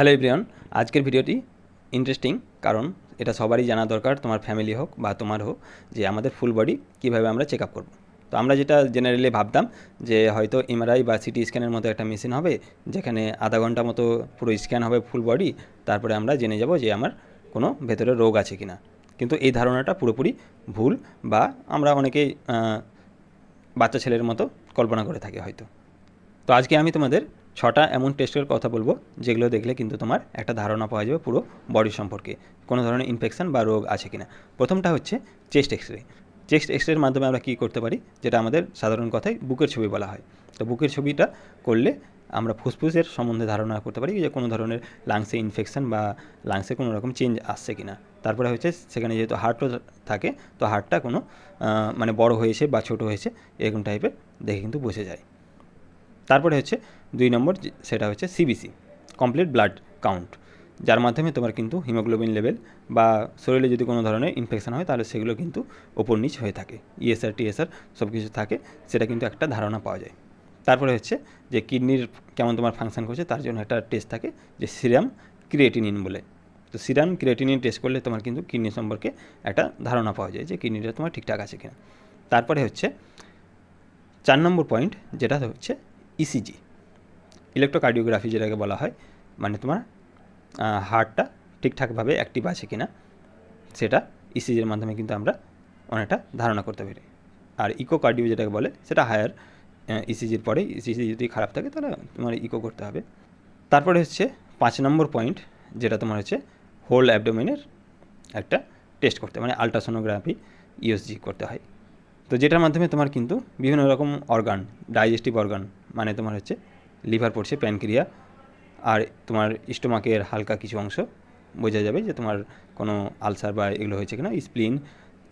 Hello ইব্রিয়ন আজকের ভিডিওটি interesting কারণ এটা সবারই জানা দরকার, তোমার ফ্যামিলি হোক বা তোমার হোক, যে আমাদের ফুল বডি কীভাবে আমরা চেক আপ করব। তো আমরা যেটা জেনারেলি ভাবতাম যে হয়তো এমআরআই বা সিটি স্ক্যানের মতো একটা মেশিন হবে, যেখানে আধা ঘণ্টা মতো পুরো স্ক্যান হবে ফুল বডি তারপরে আমরা জেনে যাব যে আমার কোনো ভেতরে রোগ আছে কি না কিন্তু এই ধারণাটা পুরোপুরি ভুল বা আমরা অনেকেই বাচ্চা ছেলের মতো কল্পনা করে থাকি হয়তো। তো আজকে আমি তোমাদের ছটা এমন টেস্টের কথা বলব, যেগুলো দেখলে কিন্তু তোমার একটা ধারণা পাওয়া যাবে পুরো বডি সম্পর্কে, কোনো ধরনের ইনফেকশন বা রোগ আছে কিনা। প্রথমটা হচ্ছে chest X ray chest X রের মাধ্যমে আমরা কী করতে পারি? যেটা আমাদের সাধারণ কথায় বুকের ছবি বলা হয়। তো বুকের ছবিটা করলে আমরা ফুসফুসের সম্বন্ধে ধারণা করতে পারি যে কোনো ধরনের লাংসে ইনফেকশন বা লাংসে কোনো রকম চেঞ্জ আসছে কিনা। তারপরে হচ্ছে সেখানে যেহেতু হার্টও থাকে, তো হার্টটা কোনো মানে বড় হয়েছে বা ছোট হয়েছে, এরকম টাইপের দেখে কিন্তু বোঝা যায়। তারপরে হচ্ছে দুই নম্বর সেটা হচ্ছে সিবিসি কমপ্লিট ব্লাড কাউন্ট যার মাধ্যমে তোমার কিন্তু হিমোগ্লোবিন লেভেল বা শরীরে যদি কোনো ধরনের ইনফেকশন হয়, তাহলে সেগুলো কিন্তু ওপর নিচ হয়ে থাকে। E ইএসআর টিএসআর সব কিছু থাকে, সেটা কিন্তু একটা ধারণা পাওয়া যায়। তারপরে হচ্ছে যে, কিডনির কেমন তোমার ফাংশন করছে, তার জন্য একটা টেস্ট থাকে, যে সিরাম ক্রিয়েটিনিন বলে। তো সিরাম ক্রিয়েটিনিন টেস্ট করলে তোমার কিন্তু কিডনি সম্পর্কে একটা ধারণা পাওয়া যায় যে, কিডনিটা তোমার ঠিকঠাক আছে কিনা। তারপরে হচ্ছে, চার নম্বর পয়েন্ট যেটা হচ্ছে E ইসিজি ইলেকট্রোকার্ডিওগ্রাফি যেটাকে বলা হয় মানে তোমার হার্টটা ঠিকঠাকভাবে অ্যাক্টিভ আছে কি না সেটা ইসিজির মাধ্যমে কিন্তু আমরা অনেকটা ধারণা করতে পারি। আর ইকোকার্ডিও যেটাকে বলে, সেটা হায়ার ইসিজির পরে ইসিজি যদি খারাপ থাকে তাহলে তোমার ইকো করতে হবে। তারপরে হচ্ছে পাঁচ নম্বর পয়েন্ট যেটা তোমার হচ্ছে হোল অ্যাবডোমেনের একটা টেস্ট করতে মানে আলট্রাসোনোগ্রাফি ইউএসজি করতে হয়। তো যেটার মাধ্যমে তোমার কিন্তু বিভিন্ন রকম অর্গান ডাইজেস্টিভ অর্গান মানে তোমার হচ্ছে লিভার পড়ছে, প্যানক্রিয়া, আর তোমার স্টোমাকের হালকা কিছু অংশ বোঝা যাবে যে তোমার কোনো আলসার বা এগুলো হয়েছে কিনা, স্প্লিন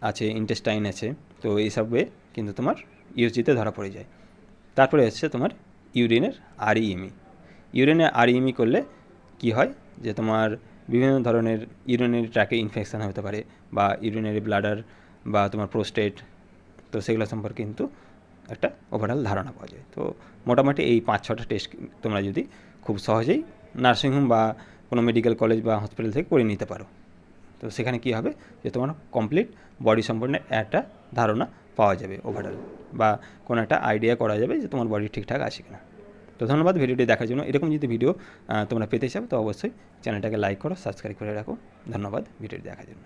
আছে, ইন্টেস্টাইন আছে, তো এইসবে কিন্তু তোমার ইউএসজিতে ধরা পড়ে যায়। তারপরে হচ্ছে তোমার ইউরিনের আরইএমই। ইউরিনে আরইএমই করলে কি হয় যে তোমার বিভিন্ন ধরনের ইউরিনারি ট্র্যাকে ইনফেকশান হতে পারে বা ইউরিনারি ব্লাডার বা তোমার প্রোস্টেট, তো সেগুলো সম্পর্কে কিন্তু একটা ওভারঅল ধারণা পাওয়া যায়। তো মোটামুটি এই পাঁচ, ছটা টেস্ট তোমরা যদি খুব সহজেই নার্সিংহোম বা কোনো মেডিকেল কলেজ বা হসপিটাল থেকে করে নিতে পারো। তো সেখানে কী হবে? যে তোমার কমপ্লিট বডি সম্পর্কে একটা ধারণা পাওয়া যাবে ওভারঅল বা কোনো একটা আইডিয়া করা যাবে যে তোমার বডি ঠিকঠাক আছে কিনা। তো ধন্যবাদ ভিডিওটি দেখার জন্য। এরকম যদি ভিডিও তোমরা পেতে চাও, তো অবশ্যই চ্যানেলটাকে লাইক করো সাবস্ক্রাইব করে রাখো। ধন্যবাদ ভিডিওটি দেখার জন্য।